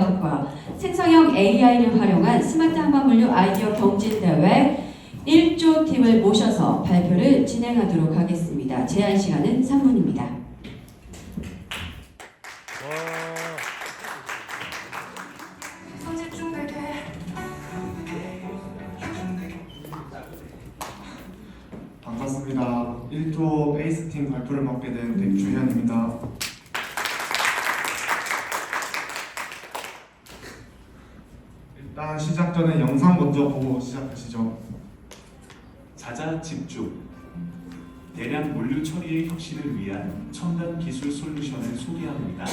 바이오학과 생성형 AI를 활용한 스마트 항만물류 아이디어 경진대회 1조 팀을 모셔서 발표를 진행하도록 하겠습니다. 제한 시간은 3분입니다. 선집중 되게 반갑습니다. 1조 베이스팀 발표를 맡게 된 백주현입니다. 시작 전에 영상 먼저 보고 시작하시죠. 자자 집중 대량 물류 처리의 혁신을 위한 첨단 기술 솔루션을 소개합니다.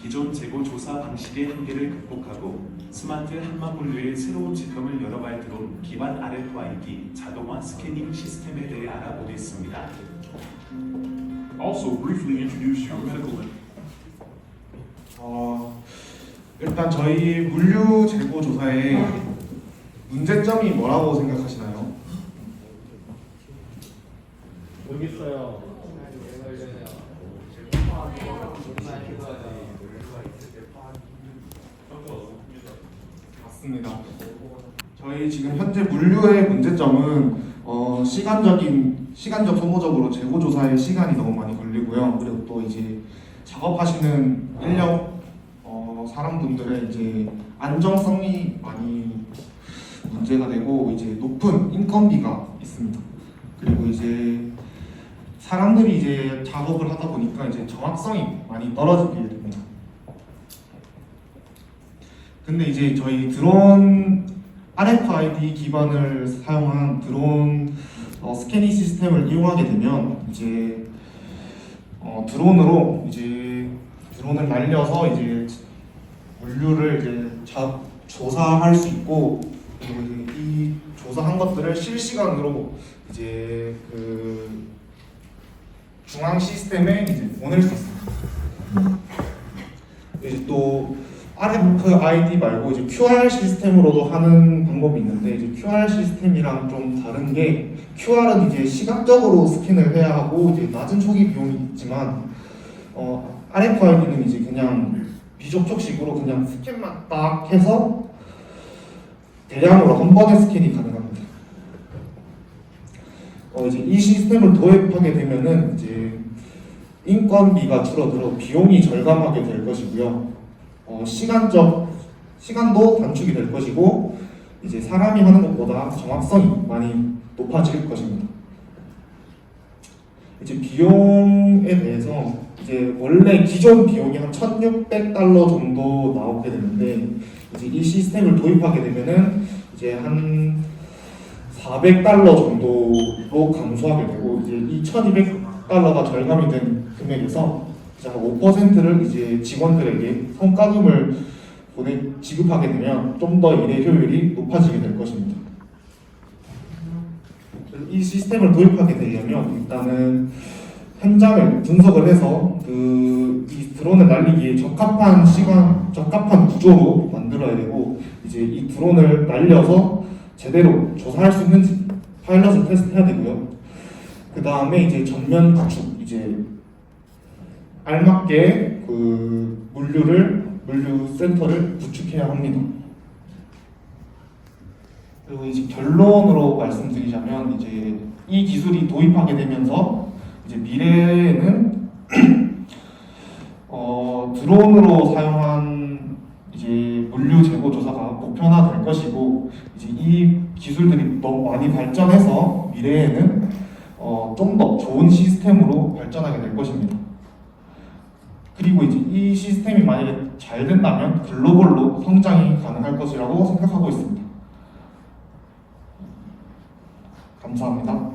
기존 재고 조사 방식의 한계를 극복하고 스마트 한만 물류의 새로운 지평을 열어갈 드론 기반 RFID 자동화 스캐닝 시스템에 대해 알아보겠습니다. Also, briefly introduce your medical 어, 일단 저희 물류 재고 조사의 문제점이 뭐라고 생각하시나요? 모르겠어요. 맞습니다. 저희 지금 현재 물류의 문제점은 어, 시간적인 시간적 소모적으로 재고 조사에 시간이 너무 많이 걸리고요. 그리고 또 이제 작업하시는 인력 어, 사람분들의 이제 안정성이 많이 문제가 되고 이제 높은 인건비가 있습니다. 그리고 이제 사람들이 이제 작업을 하다 보니까 이제 정확성이 많이 떨어지게 됩니다. 근데 이제 저희 드론 RFID 기반을 사용한 드론 어, 스캐닝 시스템을 이용하게 되면 이제 어, 드론으로 이제 드론을 날려서 이제 물류를 이제 자, 조사할 수 있고 그리고 이제 이 조사한 것들을 실시간으로 이제 그 중앙 시스템에 이제 보낼 수 있습니다. 이제 또 RFID 말고 이제 QR 시스템으로도 하는 방법이 있는데 이제 QR 시스템이랑 좀 다른 게 QR은 이제 시각적으로 스캔을 해야 하고 이제 낮은 초기 비용이 있지만 어, RFID는 이제 그냥 비접촉식으로 그냥 스캔만 딱 해서 대량으로 한 번에 스캔이 가능합니다. 어, 이제 이 시스템을 도입하게 되면은 이제 인건비가 줄어들어 비용이 절감하게 될 것이고요. 어, 시간적 시간도 단축이 될 것이고 이제 사람이 하는 것보다 정확성이 많이 높아질 것입니다. 이제 비용에 대해서 이제 원래 기존 비용이 한 1,600달러 정도 나오게 되는데 이제 이 시스템을 도입하게 되면은 이제 한 400달러 정도로 감소하게 되고 이제 이 1,200달러가 절감이 된 금액에서 이제 한 5%를 이제 직원들에게 성과금을 보내 지급하게 되면 좀 더 일의 효율이 높아지게 될 것입니다. 이 시스템을 도입하게 되려면 일단은 현장을 분석을 해서 그 이 드론을 날리기에 적합한 시간, 적합한 구조로 만들어야 되고 이제 이 드론을 날려서 제대로 조사할 수 있는지 파일럿을 테스트해야 되고요. 그 다음에 이제 전면 구축 이제 알맞게 그 물류를 물류 센터를 구축해야 합니다. 그리고 이제 결론으로 말씀드리자면 이제 이 기술이 도입하게 되면서 이제 미래에는 어, 드론으로 사용한 이제 물류 재고 조사가 보편화될 것이고 이제 이 기술들이 너무 많이 발전해서 미래에는 어, 좀 더 좋은 시스템으로 발전하게 될 것입니다. 그리고 이제 이 시스템이 만약에 잘 된다면 글로벌로 성장이 가능할 것이라고 생각하고 있습니다. 감사합니다.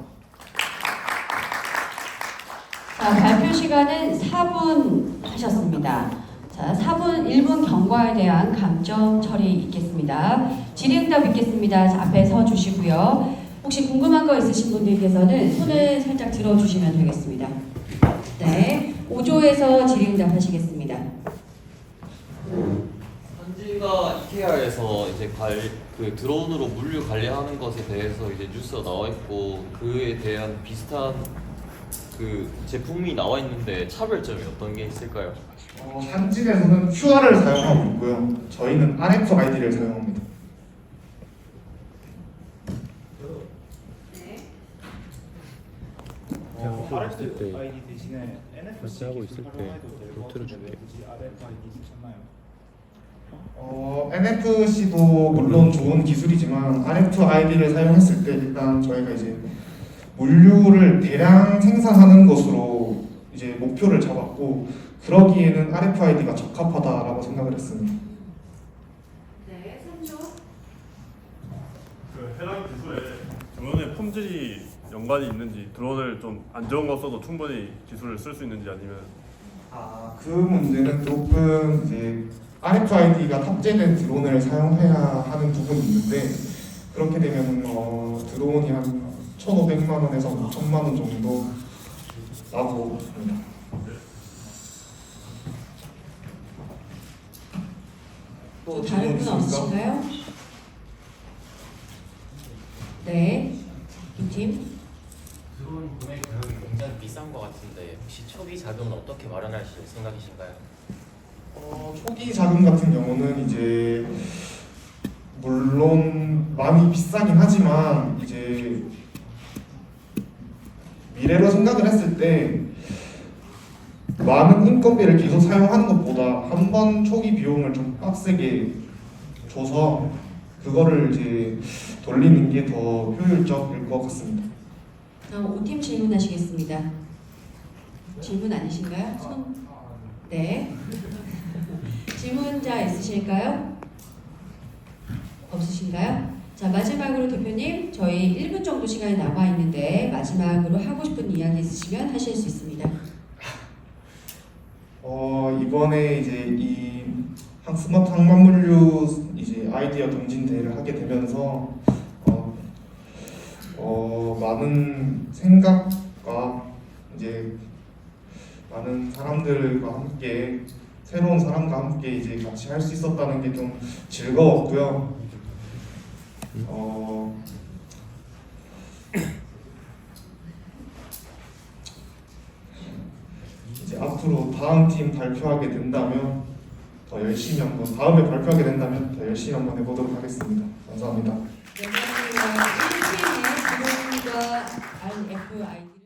자, 발표 시간은 4분 하셨습니다. 자, 4분, 1분 경과에 대한 감점 처리 있겠습니다. 질의응답 있겠습니다. 자, 앞에 서 주시고요. 혹시 궁금한 거 있으신 분들께서는 손을 살짝 들어주시면 되겠습니다. 네, 5조에서 질의응답 하시겠습니다. 현지가 이케아에서 이제 관, 그 드론으로 물류 관리하는 것에 대해서 이제 뉴스가 나와 있고 그에 대한 비슷한 그 제품이 나와 있는데 차별점이 어떤 게 있을까요? 어, 한진에서는 QR을 사용하고 있고요. 저희는 RFID를 사용합니다. 어, 있을 때 RFID 대신에 NFC 하고 있을 기술 때 노트를 줄게. 쓰셨나요? 어, NFC도 물론 좋은 기술이지만 RFID를 사용했을 때 일단 저희가 이제 물류를 대량 생산하는 것으로 이제 목표를 잡았고 그러기에는 RFID가 적합하다라고 생각을 했습니다. 네, 3조. 그 해당 기술에 드론의 품질이 연관이 있는지 드론을 좀 안 좋은 거 써도 충분히 기술을 쓸 수 있는지 아니면 아, 그 문제는 조금 이제 RFID가 탑재된 드론을 사용해야 하는 부분이 있는데 그렇게 되면 어, 드론이 한 1,500만 원에서 5천만 원 정도 나고 있습니다. 또 다른 분 없으신가요? 네, 이 팀. 드론 구매 가격이 굉장히 비싼 것 같은데 혹시 초기 자금은 어떻게 마련하실 생각이신가요? 어, 초기 자금 같은 경우는 이제 물론 많이 비싸긴 하지만 이제 미래로 생각을 했을 때 많은 인건비를 계속 사용하는 것보다 한 번 초기 비용을 좀 빡세게 줘서 그거를 이제 돌리는 게 더 효율적일 것 같습니다. 다음 5팀 질문하시겠습니다. 질문 아니신가요? 손. 네. 질문자 있으실까요? 없으신가요? 자 마지막으로 대표님 저희 1분 정도 시간이 남아 있는데 마지막으로 하고 싶은 이야기 있으시면 하실 수 있습니다. 어 이번에 이제 이 한- 스마트 항만물류 이제 아이디어 경진 대회를 하게 되면서 어, 어 많은 생각과 이제 많은 사람들과 함께 새로운 사람과 함께 이제 같이 할 수 있었다는 게 좀 즐거웠고요. 어 이제 앞으로 다음 팀 발표하게 된다면 더 열심히 한번 다음에 발표하게 된다면 더 열심히 한번 해보도록 하겠습니다. 감사합니다. 네, 감사합니다. 1팀의 드론과 RFID